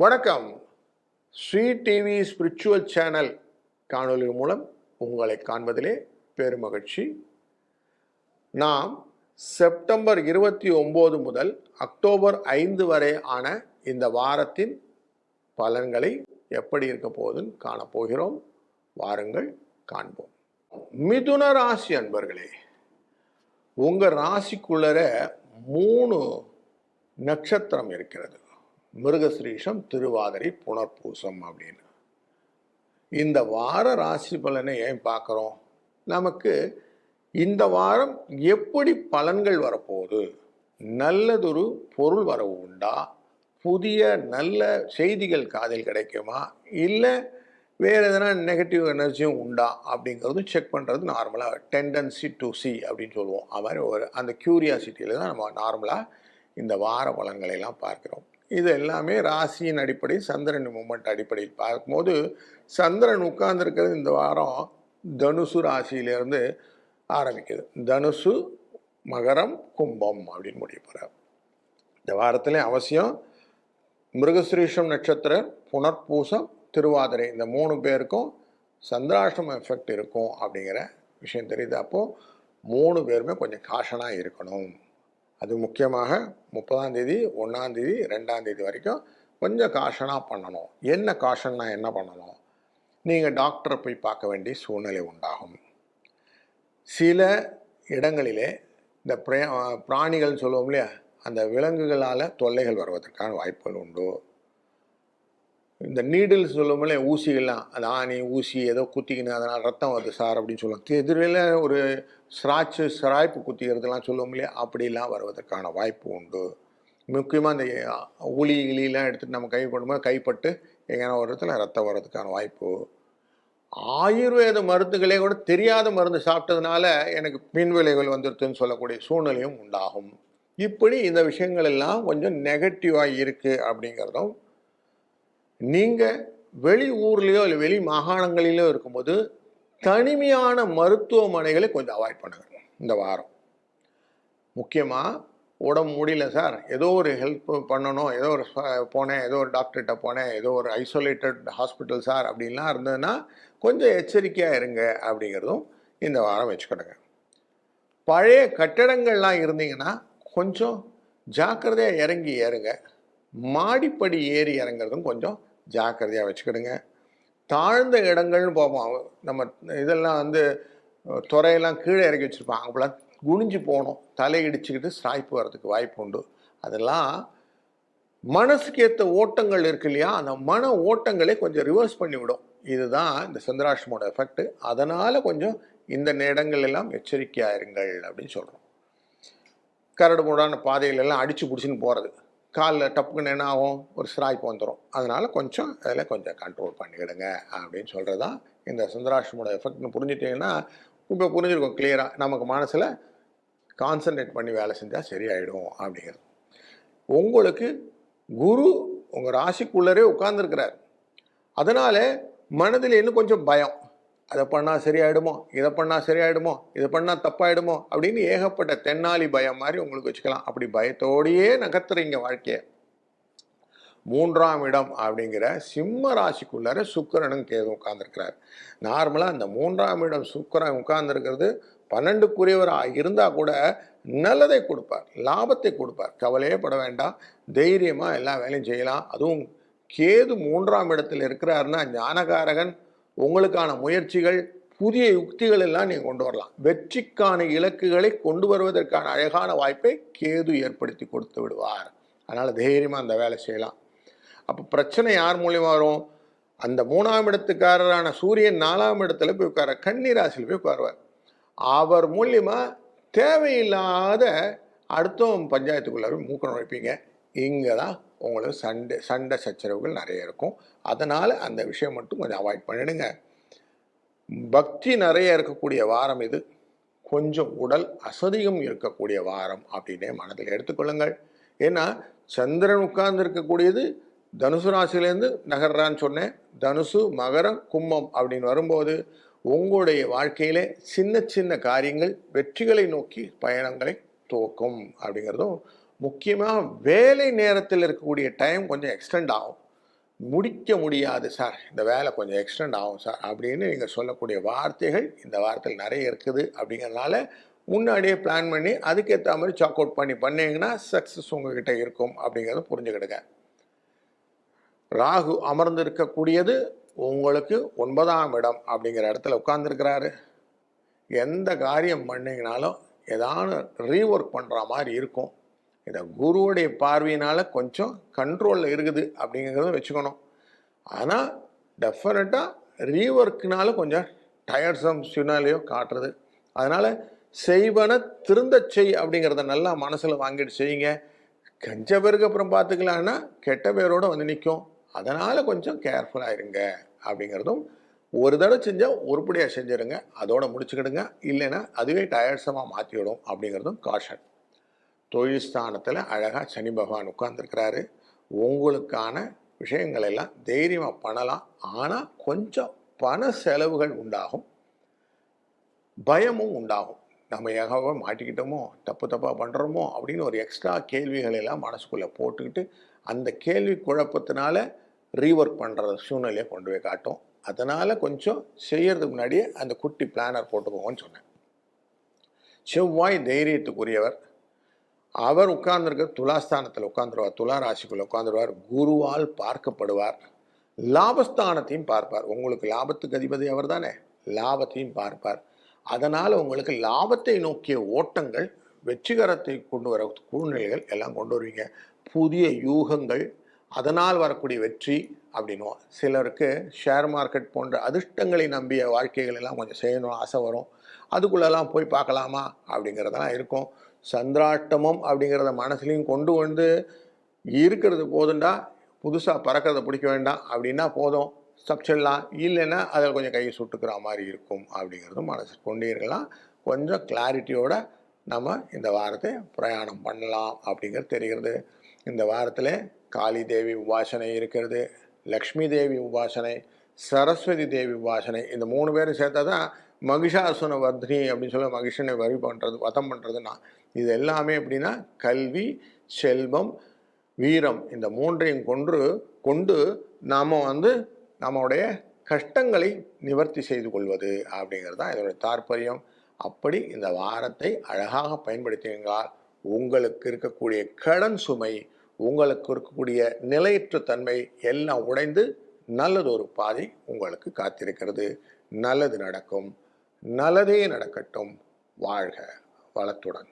வணக்கம். Sri TV spiritual channel காணொலி மூலம் உங்களை காண்பதிலே பெருமகிழ்ச்சி. நாம் செப்டம்பர் இருபத்தி ஒம்பது முதல் அக்டோபர் ஐந்து வரை ஆன இந்த வாரத்தின் பலன்களை எப்படி இருக்க போகுதுன்னு காணப்போகிறோம் வாருங்கள் காண்போம். மிதுன ராசி அன்பர்களே உங்கள் ராசிக்குள்ளர மூணு நட்சத்திரம் இருக்கிறது. மிருகஸ்ரீஷம் திருவாதிரை புனர்பூசம் அப்படின்னு. இந்த வார ராசி பலனை ஏன் பார்க்குறோம்? நமக்கு இந்த வாரம் எப்படி பலன்கள் வரப்போகுது? நல்லதொரு பொருள் வரவு உண்டா? புதிய நல்ல செய்திகள் காதில் கிடைக்குமா? இல்லை வேறு எதனா நெகட்டிவ் எனர்ஜியும் உண்டா? அப்படிங்கிறதும் செக் பண்ணுறது நார்மலாக டெண்டன்சி டு சி அப்படின்னு சொல்லுவோம். அது மாதிரி ஒரு அந்த க்யூரியாசிட்டியில் தான் நம்ம நார்மலாக இந்த வார பலன்களை எல்லாம் பார்க்குறோம். இது எல்லாமே ராசியின் அடிப்படை சந்திரன் மூமெண்ட் அடிப்படையில் பார்க்கும்போது சந்திரன் உட்கார்ந்துருக்கிறது இந்த வாரம் தனுசு ராசியிலேருந்து ஆரம்பிக்குது. தனுசு மகரம் கும்பம் அப்படின்னு முடிய போகிறார் இந்த வாரத்தில் அவசியம் மிருகசுரீஷம் நட்சத்திரம் புனர்பூசம் திருவாதிரை. இந்த மூணு பேருக்கும் சந்திராஷ்டம எஃபெக்ட் இருக்கும் அப்படிங்கிற விஷயம் தெரியுது. அப்போது மூணு பேருமே கொஞ்சம் காஷனாக இருக்கணும். அது முக்கியமாக முப்பதாம் தேதி ஒன்றாம் தேதி ரெண்டாம் தேதி வரைக்கும் கொஞ்சம் காஷனாக பண்ணணும். என்ன காஷன்னா என்ன பண்ணணும்? நீங்கள் டாக்டரை போய் பார்க்க வேண்டிய சூழ்நிலை உண்டாகும். சில இடங்களிலே இந்த பிரே பிராணிகள் சொல்லுவோம் இல்லையா? அந்த விலங்குகளால் தொல்லைகள் வருவதற்கான வாய்ப்புகள் உண்டு. இந்த நீடில் சொல்லும்போது ஊசிகள்லாம் அது ஆணி ஊசி ஏதோ குத்திக்கின்னு அதனால் ரத்தம் வருது சார் அப்படின்னு சொல்லுவாங்க. எதிரில் ஒரு ஸ்ராட்சு சிராய்ப்பு குத்திக்கிறதுலாம் சொல்லுவோம் இல்லையா அப்படிலாம் வருவதற்கான வாய்ப்பு உண்டு. முக்கியமாக அந்த உளி கிளிலாம் எடுத்துகிட்டு நம்ம கை பண்ணும்போது கைப்பட்டு எங்கேனா ஒரு இடத்துல ரத்தம் வர்றதுக்கான வாய்ப்பு. ஆயுர்வேத மருந்துகளே கூட தெரியாத மருந்து சாப்பிட்டதுனால எனக்கு பின் விளைவுகள் வந்துடுதுன்னு சொல்லக்கூடிய சூழ்நிலையும் உண்டாகும். இப்படி இந்த விஷயங்கள் எல்லாம் கொஞ்சம் நெகட்டிவாக இருக்குது அப்படிங்கிறதும் நீங்கள் வெளி ஊர்லேயோ இல்லை வெளி மாகாணங்களிலோ இருக்கும்போது தனிமையான மருத்துவமனைகளை கொஞ்சம் அவாய்ட் பண்ணுங்க இந்த வாரம். முக்கியமாக உடம்பு முடியல சார். ஏதோ ஒரு ஹெல்ப் பண்ணணும் ஏதோ ஒரு போனேன் ஏதோ ஒரு டாக்டர்கிட்ட போனேன் ஏதோ ஒரு ஐசோலேட்டட் ஹாஸ்பிட்டல் சார் அப்படின்லாம் இருந்ததுன்னா கொஞ்சம் எச்சரிக்கையாக இருங்க அப்படிங்கிறதும் இந்த வாரம் வச்சுக்கணுங்க. பழைய கட்டடங்கள்லாம் இருந்தீங்கன்னா கொஞ்சம் ஜாக்கிரதையாக இறங்கி ஏறுங்க. மாடிப்படி ஏறி இறங்குறதும் கொஞ்சம் ஜாக்கிரதையாக வச்சுக்கிடுங்க. தாழ்ந்த இடங்கள்னு போவோம். நம்ம இதெல்லாம் வந்து துறையெல்லாம் கீழே இறக்கி வச்சுருப்பாங்க. அப்போலாம் குனிஞ்சு போகணும். தலையிடிச்சுக்கிட்டு சாய்ப்பு வர்றதுக்கு வாய்ப்பு உண்டு. அதெல்லாம் மனசுக்கு ஏற்ற ஓட்டங்கள் இருக்கு இல்லையா? அந்த மன ஓட்டங்களே கொஞ்சம் ரிவர்ஸ் பண்ணிவிடும். இதுதான் இந்த சந்திராஷ்டமோட எஃபெக்ட் அதனால் கொஞ்சம் இந்த இடங்கள் எல்லாம் எச்சரிக்கையாக இருங்கள் அப்படின்னு சொல்கிறோம் கரடு முடான பாதைகள் எல்லாம் அடிச்சு பிடிச்சின்னு போகிறது காலில் டப்புக்குன்னு என்ன ஆகும்? ஒரு சிராய்ப்பு வந்துடும் அதனால் கொஞ்சம் அதில் கொஞ்சம் கண்ட்ரோல் பண்ணிக்கிடுங்க அப்படின்னு சொல்கிறது தான் இந்த சுந்தராஷ்டமோட எஃபெக்ட்னு புரிஞ்சுட்டிங்கன்னா இப்போ புரிஞ்சிருக்கும் கிளியராக நமக்கு மனசில் கான்சன்ட்ரேட் பண்ணி வேலை செஞ்சால் சரியாயிடும் அப்படிங்கிறது. உங்களுக்கு குரு உங்கள் ராசிக்குள்ளரே உட்கார்ந்துருக்கிறார். அதனால் மனதில் இன்னும் கொஞ்சம் பயம். அதை பண்ணால் சரியாயிடுமோ? இதை பண்ணால் சரியாயிடுமோ? இதை பண்ணால் தப்பாயிடுமோ? அப்படின்னு ஏகப்பட்ட தென்னாலி பயம் மாதிரி உங்களுக்கு வச்சுக்கலாம். அப்படி பயத்தோடையே நகர்த்துறீங்க வாழ்க்கையை. மூன்றாம் இடம் அப்படிங்கிற சிம்ம ராசிக்குள்ளார சுக்கரனும் கேது உட்கார்ந்துருக்கிறார். நார்மலாக அந்த மூன்றாம் இடம் சுக்கரன் உட்கார்ந்துருக்கிறது பன்னெண்டுக்குரியவராக இருந்தால் கூட நல்லதை கொடுப்பார் லாபத்தை கொடுப்பார். கவலையே பட வேண்டாம். தைரியமாக எல்லா வேலையும் செய்யலாம். அதுவும் கேது மூன்றாம் இடத்தில் இருக்கிறாருன்னா ஞானகாரகன் உங்களுக்கான முயற்சிகள் புதிய யுக்திகள் எல்லாம் நீங்கள் கொண்டு வரலாம். வெற்றிக்கான இலக்குகளை கொண்டு வருவதற்கான அழகான வாய்ப்பை கேது ஏற்படுத்தி கொடுத்து விடுவார். அதனால் தைரியமாக அந்த வேலை செய்யலாம். அப்போ பிரச்சனை யார் மூலியமாக வரும்? அந்த மூணாம் இடத்துக்காரரான சூரியன் நாலாம் இடத்துல போய் உட்கார கன்னி போய் உட்காருவார். அவர் மூலியமாக தேவையில்லாத அடுத்தவன் போய் மூக்க வைப்பீங்க. இங்கே தான் உங்களுக்கு சண்டை சண்டை சச்சரவுகள் நிறைய இருக்கும். அதனால் அந்த விஷயம் மட்டும் கொஞ்சம் அவாய்ட் பண்ணிடுங்க. பக்தி நிறைய இருக்கக்கூடிய வாரம் இது. கொஞ்சம் உடல் அசதியும் இருக்கக்கூடிய வாரம் அப்படின்னே மனதில் எடுத்துக்கொள்ளுங்கள். ஏன்னா சந்திரன் உட்கார்ந்து இருக்கக்கூடியது தனுசு ராசிலேருந்து நகர்றான்னு சொன்னேன். தனுசு மகரம் கும்பம் அப்படின்னு வரும்போது உங்களுடைய வாழ்க்கையிலே சின்ன சின்ன காரியங்கள் வெற்றிகளை நோக்கி பயணங்களை துவக்கும் அப்படிங்கிறதும் முக்கியமாக வேலை நேரத்தில் இருக்கக்கூடிய டைம் கொஞ்சம் எக்ஸ்டெண்ட் ஆகும். முடிக்க முடியாது சார் இந்த வேலை கொஞ்சம் எக்ஸ்டெண்ட் ஆகும் சார் அப்படின்னு நீங்கள் சொல்லக்கூடிய வார்த்தைகள் இந்த வாரத்தில் நிறைய இருக்குது அப்படிங்கிறதுனால முன்னாடியே பிளான் பண்ணி அதுக்கேற்ற மாதிரி சாக் அவுட் பண்ணி பண்ணிங்கன்னா சக்ஸஸ் உங்ககிட்ட இருக்கும் அப்படிங்கிறத புரிஞ்சுக்கிடுங்க. ராகு அமர்ந்து இருக்கக்கூடியது உங்களுக்கு ஒன்பதாம் இடம் அப்படிங்கிற இடத்துல உட்கார்ந்துருக்கிறாரு. எந்த காரியம் பண்ணிங்கனாலும் ஏதாவது ரீஒர்க் பண்ணுற மாதிரி இருக்கும். இதை குருவுடைய பார்வையினால் கொஞ்சம் கண்ட்ரோலில் இருக்குது அப்படிங்கிறத வச்சுக்கணும். ஆனால் டெஃபினட்டாக ரீஒர்க்னால கொஞ்சம் டயர்ட்ஸம் சுனாலையோ காட்டுறது. அதனால் செய்வன திருந்த செய் அப்படிங்கிறத நல்லா மனசில் வாங்கிட்டு செய்யுங்க. கஞ்ச பேருக்கு அப்புறம் பார்த்துக்கலான்னா கெட்ட பேரோடு வந்து நிற்கும் அதனால் கொஞ்சம் கேர்ஃபுல்லாக இருங்க அப்படிங்கிறதும் ஒரு தடவை செஞ்சால் உருப்படியாக செஞ்சுருங்க. அதோட முடிச்சுக்கிடுங்க. இல்லைன்னா அதுவே டயர்ட்ஸமாக மாற்றிவிடும் அப்படிங்கிறதும் காஷன் தொழில் ஸ்தானத்தில் அழகாக சனி பகவான் உட்கார்ந்துருக்கிறாரு. உங்களுக்கான விஷயங்கள் எல்லாம் தைரியமாக பண்ணலாம். ஆனால் கொஞ்சம் பண செலவுகள் உண்டாகும். பயமும் உண்டாகும். நம்ம எகாவோ மாட்டிக்கிட்டோமோ தப்பு தப்பாக பண்ணுறோமோ அப்படின்னு ஒரு எக்ஸ்ட்ரா கேள்விகள் எல்லாம் மனசுக்குள்ளே போட்டுக்கிட்டு அந்த கேள்வி குழப்பத்தினால ரீஒர்க் பண்ணுற சூழ்நிலையை கொண்டு போய் காட்டும். அதனால் கொஞ்சம் செய்கிறதுக்கு முன்னாடியே அந்த குட்டி பிளானர் போட்டுக்கோங்கன்னு சொன்னேன். செவ்வாய் தைரியத்துக்குரியவர். அவர் உட்கார்ந்துருக்க துலாஸ்தானத்தில் உட்காந்துருவார் துலா ராசிக்குள்ள உட்காந்துருவார் குருவால் பார்க்கப்படுவார். லாபஸ்தானத்தையும் பார்ப்பார். உங்களுக்கு லாபத்துக்கு அதிபதி அவர் தானே? லாபத்தையும் பார்ப்பார். அதனால் உங்களுக்கு லாபத்தை நோக்கிய ஓட்டங்கள் வெற்றிகரத்தை கொண்டு வர சூழ்நிலைகள் எல்லாம் கொண்டு வருவீங்க. புதிய யூகங்கள் அதனால் வரக்கூடிய வெற்றி அப்படின்னுவோம். சிலருக்கு ஷேர் மார்க்கெட் போன்ற அதிர்ஷ்டங்களை நம்பிய வாழ்க்கைகள் எல்லாம் கொஞ்சம் செய்யணும் ஆசை வரும். அதுக்குள்ளெல்லாம் போய் பார்க்கலாமா? அப்படிங்கிறதெல்லாம் இருக்கும். சந்திராட்டமம் அப்படிங்கிறத மனசுலையும் கொண்டு வந்து இருக்கிறது போதுண்டா புதுசாக பறக்கிறத பிடிக்க வேண்டாம் அப்படின்னா போதும். தப்பிச்சிடலாம் இல்லைன்னா அதில் கொஞ்சம் கையை சுட்டுக்கிற மாதிரி இருக்கும் அப்படிங்கிறதும் மனசு கொண்டே இருக்கலாம். கொஞ்சம் கிளாரிட்டியோட நம்ம இந்த வாரத்தை பிரயாணம் பண்ணலாம் அப்படிங்கிறது தெரிகிறது. இந்த வாரத்தில் காளி தேவி உபாசனை இருக்கிறது லக்ஷ்மி தேவி உபாசனை சரஸ்வதி தேவி உபாசனை இந்த மூணு பேரும் சேர்த்தா தான் மகிஷாசுன வர்தினி அப்படின்னு சொல்ல மகிஷனை வரி பண்ணுறது வதம் பண்ணுறதுன்னா இது எல்லாமே எப்படின்னா கல்வி செல்வம் வீரம். இந்த மூன்றையும் கொன்று கொண்டு நாம் வந்து நம்முடைய கஷ்டங்களை நிவர்த்தி செய்து கொள்வது அப்படிங்கிறது தான் இதனுடைய தாற்பயம். அப்படி இந்த வாரத்தை அழகாக பயன்படுத்தினால் உங்களுக்கு இருக்கக்கூடிய கடன் சுமை உங்களுக்கு இருக்கக்கூடிய நிலையற்ற தன்மை எல்லாம் உடைந்து நல்லதொரு பாதை உங்களுக்கு காத்திருக்கிறது. நல்லது நடக்கும். நல்லதே நடக்கட்டும். வாழ்க வளத்துடன்.